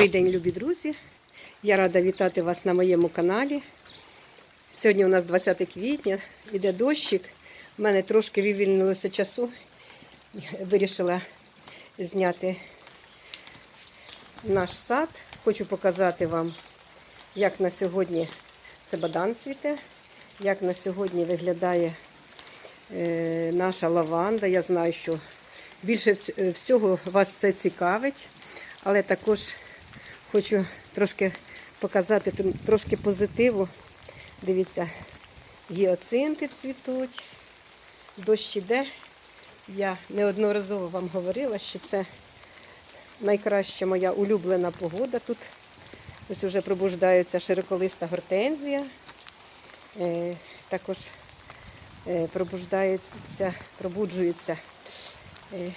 Добрий день, любі друзі! Я рада вітати вас на моєму каналі. Сьогодні у нас 20 квітня, іде дощик. У мене трошки вивільнилося часу. Вирішила зняти наш сад. Хочу показати вам, як на сьогодні це бадан цвіте, як на сьогодні виглядає е, наша лаванда. Я знаю, що більше всього вас це цікавить, але також хочу трошки показати трошки позитиву. Дивіться, гіоцинти цвітуть, дощ іде. Я неодноразово вам говорила, що це найкраща моя улюблена погода тут. Ось вже пробуждається широколиста гортензія. Е, також е, пробуждається, пробуджується е,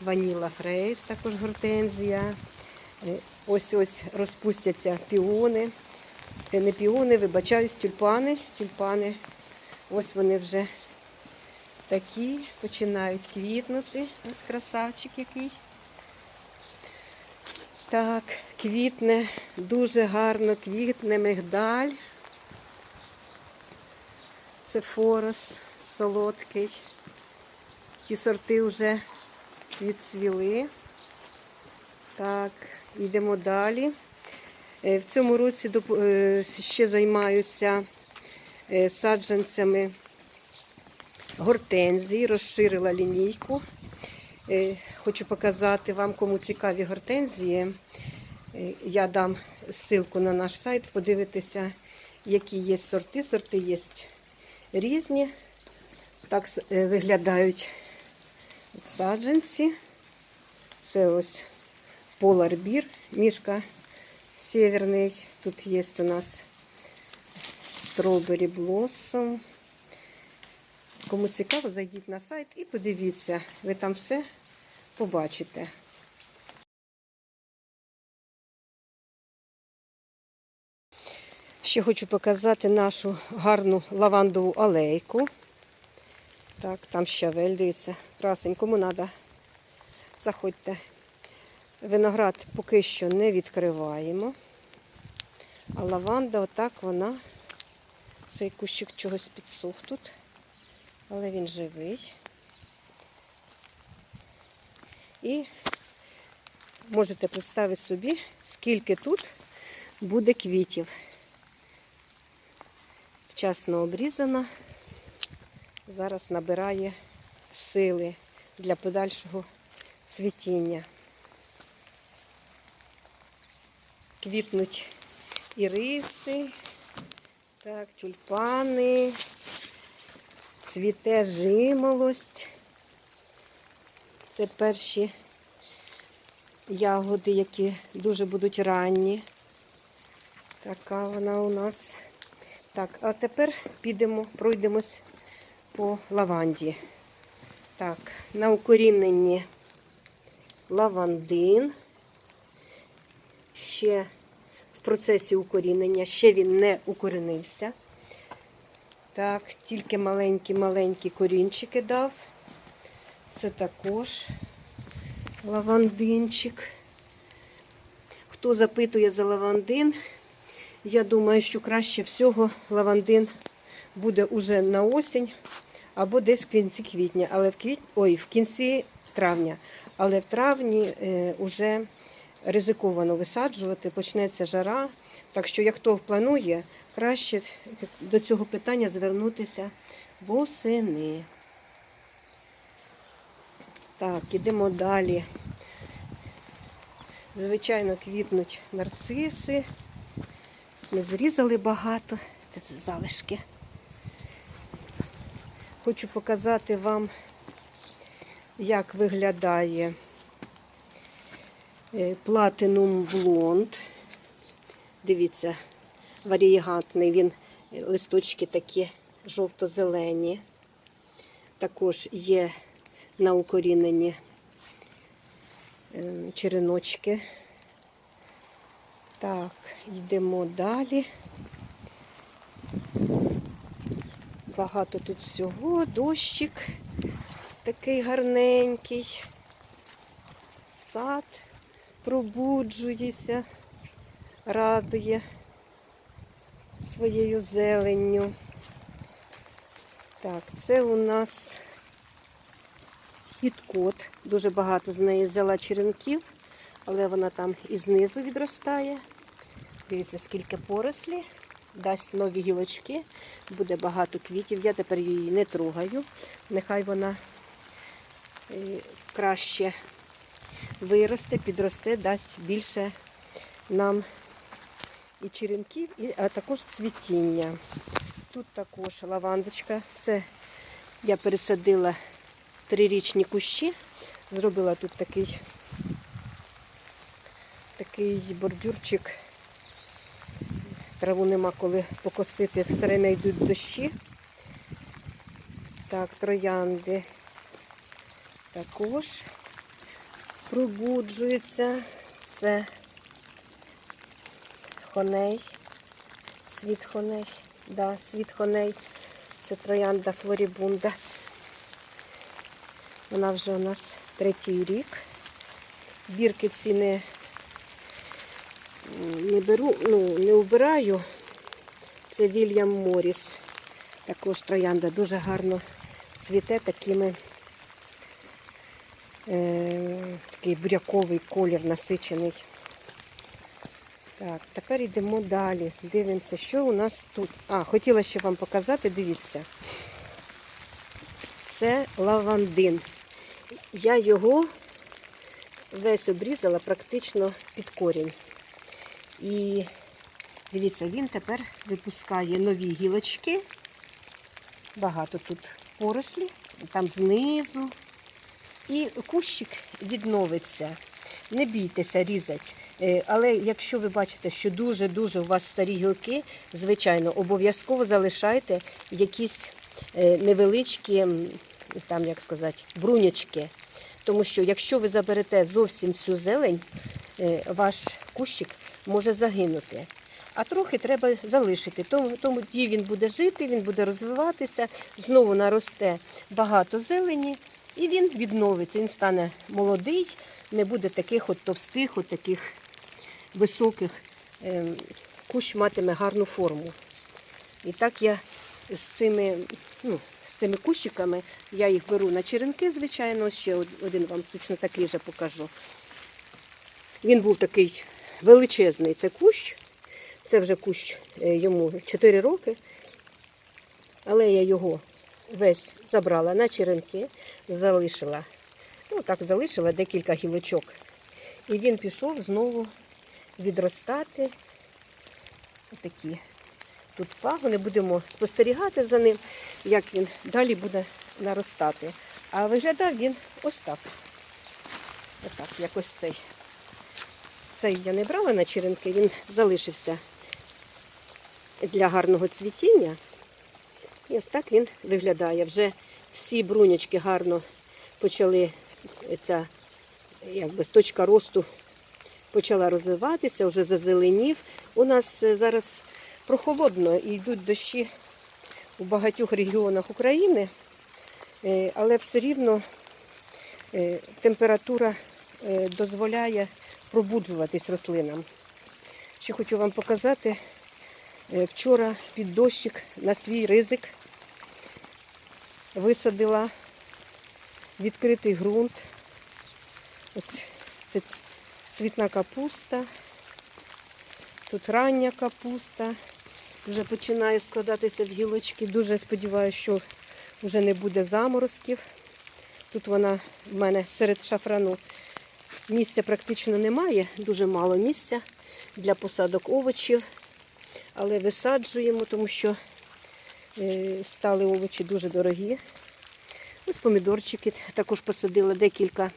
ваніла фрейс, також гортензія. Е, ось ось розпустяться піони. Е, Не піони, вибачаюсь, тюльпани. Тюльпани. Ось вони вже такі, починають квітнути. Ось красавчик який. Так, квітне, дуже гарно квітне мигдаль. Це форос солодкий. Ті сорти вже відцвіли. Так, йдемо далі. Е, В цьому році е, ще займаюся е, саджанцями гортензії, розширила лінійку. Хочу показати вам, кому цікаві гортензії. Я дам ссылку на наш сайт, подивитися, які є сорти. Сорти є різні. Так виглядають саджанці. Це ось поларбір, мішка северний. Тут є у нас стробері блоссом. Кому цікаво, зайдіть на сайт і подивіться, ви там все побачите. Ще хочу показати нашу гарну лавандову алейку. Так, там щавель, дивіться, красень, кому треба, заходьте. Виноград поки що не відкриваємо. А лаванда, отак вона, цей кущик чогось підсох тут, але він живий. І можете представити собі, скільки тут буде квітів. Вчасно обрізана, зараз набирає сили для подальшого цвітіння. Квітнуть іриси, так, тюльпани, цвіте жимолость. Це перші ягоди, які дуже будуть ранні. Така вона у нас. Так, а тепер підемо, пройдемось по лаванді. Так, на укоріненні лавандин. Ще в процесі укорінення, ще він не укорінився. Так, тільки маленькі-маленькі корінчики дав. Це також лавандинчик. Хто запитує за лавандин, я думаю, що краще всього лавандин буде уже на осінь або десь в кінці квітня, але в квіт... Ой, в кінці травня. Але в травні е, уже ризиковано висаджувати, почнеться жара. Так що, як хто планує, краще до цього питання звернутися восени. Так, ідемо далі. Звичайно, квітнуть нарциси. Ми зрізали багато. Залишки. Хочу показати вам, як виглядає платинум блонд. Дивіться, варієгантний він, е, листочки такі жовто-зелені. Також є на укоріненні е, череночки. Так, йдемо далі. Багато тут всього, дощик такий гарненький. Сад пробуджується, радує своєю зеленню. Так, це у нас хіткот. Дуже багато з неї взяла черенків, але вона там і знизу відростає. Дивіться, скільки порослі, дасть нові гілочки, буде багато квітів. Я тепер її не трогаю. Нехай вона е, краще виросте, підросте, дасть більше нам і черенків, і, а також цвітіння. Тут також лавандочка. Це я пересадила трирічні кущі. Зробила тут такий, такий бордюрчик. Траву нема коли покосити, все время йдуть дощі. Так, троянди також пробуджуються. Це хоней, світ хоней. Да, світ хоней. Це троянда флорібунда. Вона вже у нас третій рік. Бірки ці не, не беру, ну, не вбираю. Це Вільям Моріс. Також троянда дуже гарно цвіте такими. Е, такий буряковий колір насичений. Так, тепер йдемо далі. Дивимося, що у нас тут. А, хотіла ще вам показати, дивіться. Це лавандин. Я його весь обрізала практично під корінь. І дивіться, він тепер випускає нові гілочки. Багато тут порослі, там знизу. І кущик відновиться. Не бійтеся різати. Е, Але якщо ви бачите, що дуже-дуже у вас старі гілки, звичайно, обов'язково залишайте якісь е, невеличкі, там, як сказати, брунячки. Тому що якщо ви заберете зовсім всю зелень, е, ваш кущик може загинути. А трохи треба залишити. Тому, тому він буде жити, він буде розвиватися, знову наросте багато зелені, і він відновиться. Він стане молодий, не буде таких от товстих, от таких високих. Ем, Кущ матиме гарну форму. І так я з цими, ну, з цими кущиками, я їх беру на черенки, звичайно, ще один вам точно такий же покажу. Він був такий величезний, це кущ. Це вже кущ е, йому 4 роки. Але я його весь забрала на черенки, залишила. Ну, так, залишила декілька гілочок. І він пішов знову відростати. Отакі тут пагони. Будемо спостерігати за ним, як він далі буде наростати. А виглядав він ось так. Отак, якось цей. Цей я не брала на черенки, він залишився для гарного цвітіння. І ось так він виглядає. Вже всі брунячки гарно почали, ця якби, точка росту почала розвиватися, вже зазеленів. У нас е, зараз прохолодно і йдуть дощі у багатьох регіонах України, е, але все рівно е, температура дозволяє пробуджуватись рослинам. Ще хочу вам показати, вчора під дощик на свій ризик висадила відкритий ґрунт. Ось це цвітна капуста. Тут рання капуста. Вже починає складатися в гілочки. Дуже сподіваюся, що вже не буде заморозків. Тут вона в мене серед шафрану. Місця практично немає, дуже мало місця для посадок овочів. Але висаджуємо, тому що стали овочі дуже дорогі. Ось помідорчики також посадила декілька,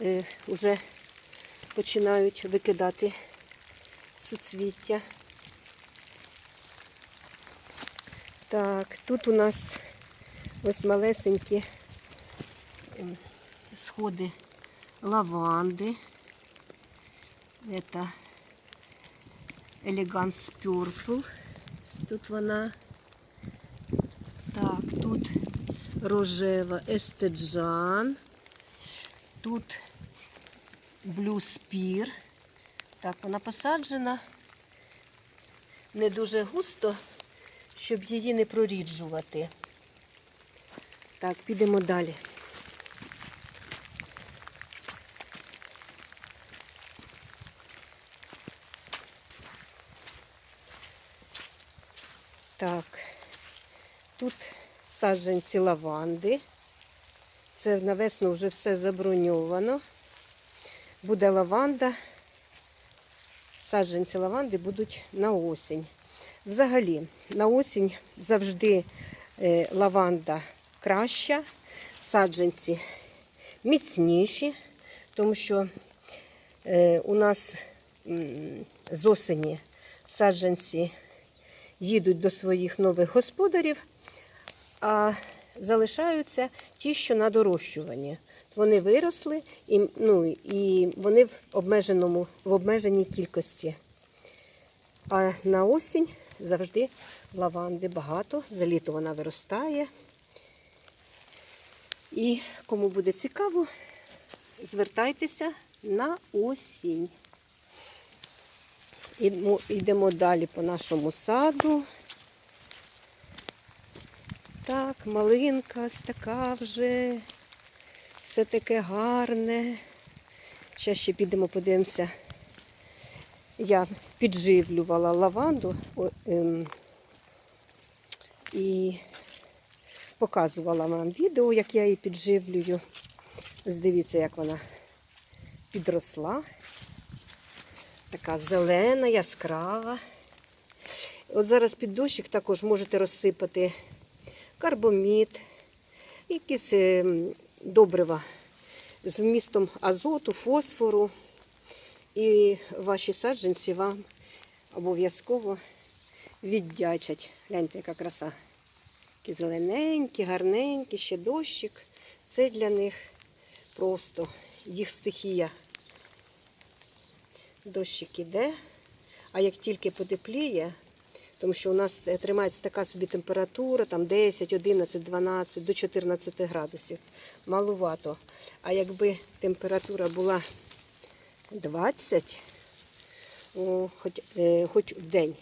е, вже починають викидати суцвіття. Так, тут у нас ось малесенькі сходи лаванди. Это Elegance Purple. Тут вона. Тут рожева естеджан. Тут блюспір. Так, вона посаджена не дуже густо, щоб її не проріджувати. Так, підемо далі. Так, тут саджанці лаванди. Це на весну вже все заброньовано. Буде лаванда. Саджанці лаванди будуть на осінь. Взагалі, на осінь завжди е, лаванда краща, саджанці міцніші, тому що е, у нас з осені саджанці їдуть до своїх нових господарів, а залишаються ті, що на дорощуванні. Вони виросли і, ну, і вони в обмеженому, в обмеженій кількості. А на осінь завжди лаванди багато. За літо вона виростає. І кому буде цікаво, звертайтеся на осінь. Йдемо далі по нашому саду. Так, малинка ось така вже. Все таке гарне. Зараз ще підемо подивимося. Я підживлювала лаванду ем, і показувала вам відео, як я її підживлюю. Ось дивіться, як вона підросла. Така зелена, яскрава. От зараз під дощик також можете розсипати карбомід, якісь ем, добрива з вмістом азоту, фосфору. І ваші саджанці вам обов'язково віддячать. Гляньте, яка краса. Такі зелененькі, гарненькі, ще дощик. Це для них просто їх стихія. Дощик іде, а як тільки потепліє, тому що у нас е, тримається така собі температура, там 10, 11, 12 до 14 градусів. Малувато. А якби температура була 20, о, хоч, е, хоч в день,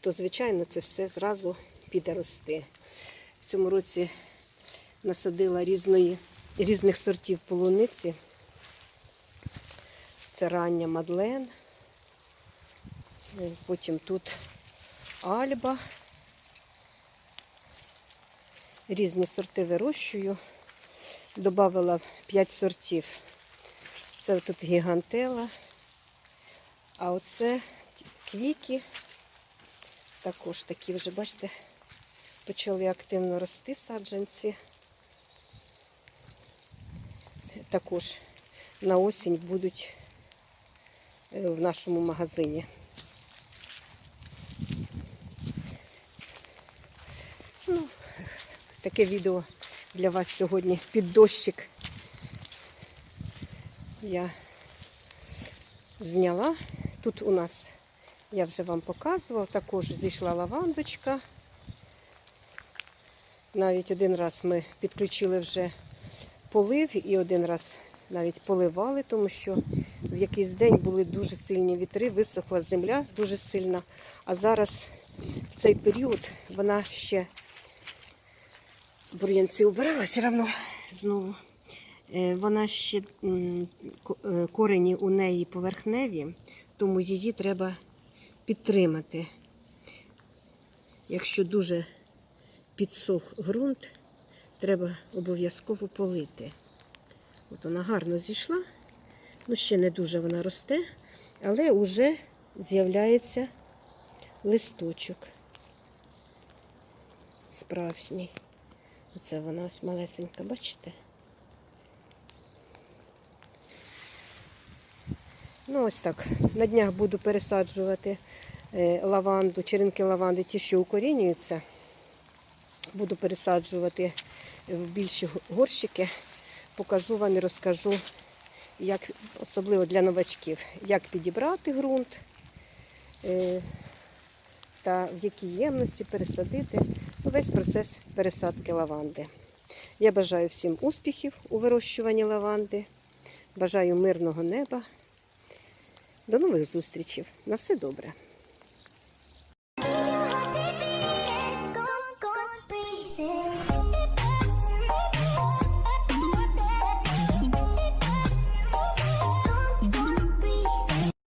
то, звичайно, це все зразу піде рости. В цьому році насадила різної, різних сортів полуниці. Це рання Мадлен. Е, Потім тут Альба. Різні сорти вирощую. Добавила 5 сортів. Це тут гігантела. А оце квіки. Також такі вже, бачите, почали активно рости саджанці. Також на осінь будуть е, в нашому магазині. Ну, таке відео для вас сьогодні під дощик. Я зняла. Тут у нас, я вже вам показувала, також зійшла лавандочка. Навіть один раз ми підключили вже полив і один раз навіть поливали, тому що в якийсь день були дуже сильні вітри, висохла земля дуже сильна. А зараз в цей період вона ще бур'янці убирала все одно знову. Е, Вона ще е, корені у неї поверхневі, тому її треба підтримати. Якщо дуже підсох ґрунт, треба обов'язково полити. От вона гарно зійшла, ну ще не дуже вона росте, але вже з'являється листочок справжній. Оце вона ось малесенька, бачите? Ну, ось так. На днях буду пересаджувати е, лаванду, черенки лаванди, ті, що укорінюються. Буду пересаджувати в більші горщики. Покажу вам і розкажу, як, особливо для новачків, як підібрати ґрунт е, та в якій ємності пересадити весь процес пересадки лаванди. Я бажаю всім успіхів у вирощуванні лаванди. Бажаю мирного неба. До нових зустрічей. На все добре.